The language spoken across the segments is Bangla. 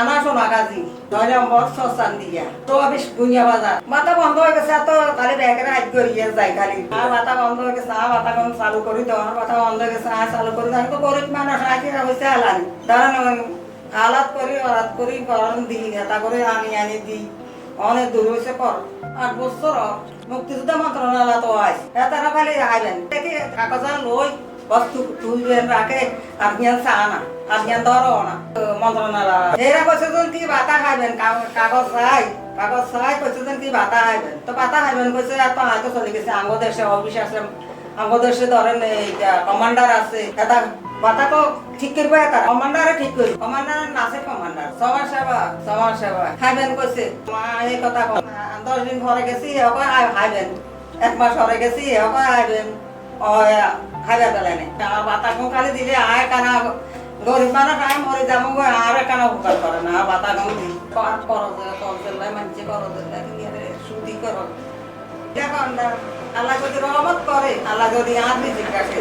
আনা সোনা কাজি নয় নম্বর শশান দিয়া। তো আবিস গুনিয়া বাজার। মাথা বন্ধ হয়ে গেছে তো খালি ব্যাগের হাত যায় খালি। বন্ধ হয়ে চালু করি তো মাথা বন্ধ হয়ে গেছে চালু করি আমি তো গরিব মানুষ আছি হয়েছে আলানি দাঁড়ান আলাদ করি আলাদ করি গরম দিই এটা করে আনি আনি দিই। অনেক দূর হয়েছে পর। আট বছর মুক্তিযুদ্ধ মন্ত্রণালয় তো আইস তারা খালি আইবেন দেখি কাগজ লই জ্ঞান চানা আর জ্ঞান ধরো না। মন্ত্রণালয়। এরা কইছে যেন কি বাতা খাইবেন? কাগজ চাই, কাগজ কইছে যেন কি বাতা খাইবেন? তো বাতা খাইবেন কইছে আর তো হয়তো চলে গেছে আঙ্গ অফিস আছে আঙ্গ দেশে এই কমান্ডার আছে এটা বাতা তো ঠিক করবে এটা কমান্ডারে ঠিক করবে। কমান্ডার নাচে কমান্ডার। সমাজ সেবা সমাজ সেবা। খাইবেন কইছে মা, এই কথা দশ দিন ঘরে গেছি এখন খাইবেন। এক মাস ঘরে গেছি এখন আইবেন কম দিলে আয় কানা গরিব মানুষ আয় মরে যাব আর কানা করে না করো সুদি করো আল্লাহ যদি রহমত করে আল্লাহ যদি আর রিজিক রাখে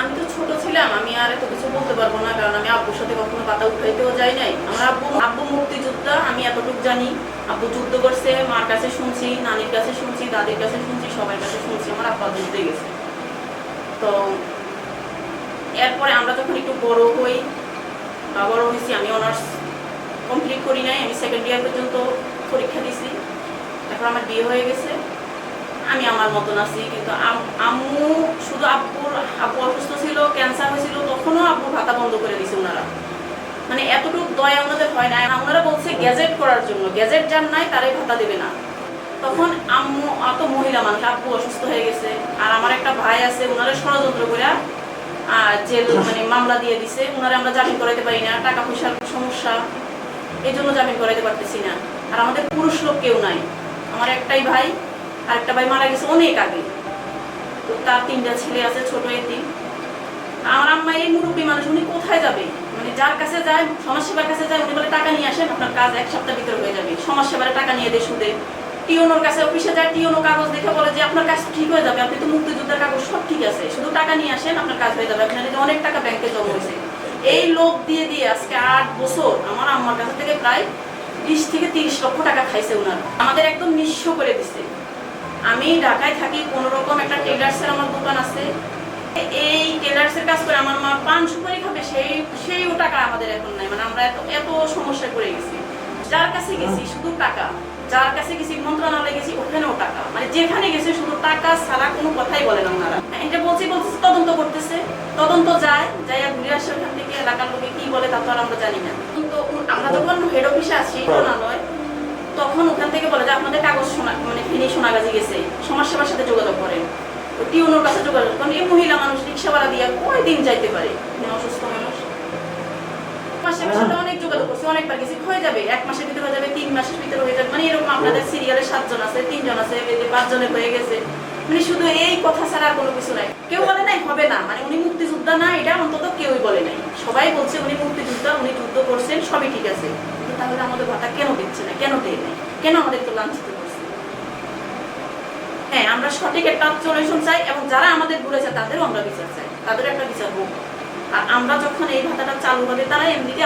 আমি তো ছোট ছিলাম, আমি আর এত কিছু বলতে পারব না, কারণ আমি আব্বুর সাথে কখনো পাতা উঠাইতেও যাই নাই। আমার আব্বু আব্বু মুক্তিযোদ্ধা, আমি এতটুকু জানি। আব্বু যুদ্ধ করছে, মার কাছে শুনছি, নানির কাছে শুনছি, দাদির কাছে শুনছি, সবার কাছে শুনছি, আমার আব্বা যুদ্ধে গেছে। তো এরপরে আমরা যখন একটু বড় হই বা বড় হয়েছি, আমি অনার্স কমপ্লিট করি নাই, আমি সেকেন্ড ইয়ার পর্যন্ত পরীক্ষা দিছি। তারপর আমার বিয়ে হয়ে গেছে। আমি আমার মতন আছি, কিন্তু আম্মু শুধু আব্বুর, আব্বু অসুস্থ ছিল ক্যান্সার হয়েছিল, তখনও আব্বু ভাতা বন্ধ করে দিছে ওনারা। মানে এতটুকু দয়া ওনাদের হয় না ওনারা বলছে গ্যাজেট করার জন্য গ্যাজেট যার নাই, তারাই ভাতা দেবে না। তখন আম্মু অত মহিলা মানুষ, আব্বু অসুস্থ হয়ে গেছে। আর আমার একটা ভাই আছে ওনারা ষড়যন্ত্র করে জেল মানে মামলা দিয়ে দিছে। ওনারা আমরা জামিন করাইতে পারি না, টাকা পয়সার সমস্যা। এই জন্য জামিন করাইতে পারতেছি না। আর আমাদের পুরুষ লোক কেউ নাই। আমার একটাই ভাই, আরেকটা ভাই মারা গেছে অনেক আগে। তো তার তিনটা ছেলে আছে, ছোট এতিম আমার আম্মা এই মুরব্বী মানুষ, উনি কোথায় যাবে? মানে যার কাছে যায়, সমাজসেবার কাছে যায়, উনি বলে, টাকা নিয়ে আসেন, আপনার কাজ এক সপ্তাহ ভিতরে হয়ে যাবে। সমাজসেবারে টাকা নিয়ে দেয় সুদে। টিওনোর কাছে অফিসে যায় টিওনো কাগজ দেখে বলে যে, আপনার কাজ ঠিক হয়ে যাবে, আপনি তো মুক্তিযোদ্ধার কাগজ সব ঠিক আছে, শুধু টাকা নিয়ে আসেন, আপনার কাজ হয়ে যাবে, আপনার অনেক টাকা ব্যাংকে জমা হয়েছে। এই লোক দিয়ে দিয়ে আজকে আট বছর আমার আম্মার কাছ থেকে প্রায় বিশ থেকে তিরিশ লক্ষ টাকা খাইছে ওনার আমাদের একদম নিঃস্ব করে দিছে। আমি ঢাকায় থাকি কোনো রকম একটা টেলার্সের আমার দোকান আছে। এই টেলার্সের কাজ করে আমার মা পান সুপারি খাবে, সেই, সেইও টাকা আমাদের এখন নাই। মানে আমরা এত এত সমস্যায় পড়ে গেছি। যার কাছে গেছি, শুধু টাকা। যার কাছে গেছি মন্ত্রণালয়ে গেছি ওখানেও টাকা। মানে যেখানে গেছে শুধু টাকা ছাড়া কোনো কথাই বলে না ওনারা। এটা বলছি বলতেছে তদন্ত করতেছে। তদন্ত যায় যাই আর ঘুরে আসে ওখান থেকে এলাকার লোকে কি বলে তা তো আর আমরা জানি না। কিন্তু আমরা যখন হেড অফিসে আসি মন্ত্রণালয় তখন ওখান থেকে বলে যে আপনাদের কাগজ শোনা মানে ফিনি সোনাগাজি গেছে। সমাজসেবার সাথে যোগাযোগ করেন। টিউনোর কাছে যোগাযোগ করেন। এই মহিলা মানুষ রিক্সাওয়ালা দিয়ে কয়দিন যাইতে পারে? অসুস্থ মানুষ। সমাজসেবার সাথে যোগাযোগ করছে অনেকবার গেছি, হয়ে যাবে, এক মাসের ভিতরে হয়ে যাবে, তিন মাসের ভিতরে হয়ে যাবে। মানে এরকম আপনাদের সিরিয়ালে সাতজন আছে, তিনজন আছে পাঁচজনের হয়ে গেছে। মানে শুধু এই কথা ছাড়া কোনো কিছু নাই। কেউ বলে নাই, হবে না। মানে উনি মুক্তিযোদ্ধা না, এটা অন্তত কেউই বলে নাই। সবাই বলছে উনি মুক্তিযোদ্ধা, উনি যুদ্ধ করছেন, সবই ঠিক আছে। কিন্তু তাহলে আমাদের ভাতা কেন দিচ্ছে না? কেন দেয় নাই? কেন আমাদের তো লাঞ্ছিত করছে? হ্যাঁ আমরা সঠিক একটা সলিউশন চাই এবং যারা আমাদের ঘুরেছে তাদেরও আমরা বিচার চাই। তাদেরও একটা বিচার হোক। আর আমরা যখন এই ভাতাটা চালু হবে তারা এমনিতে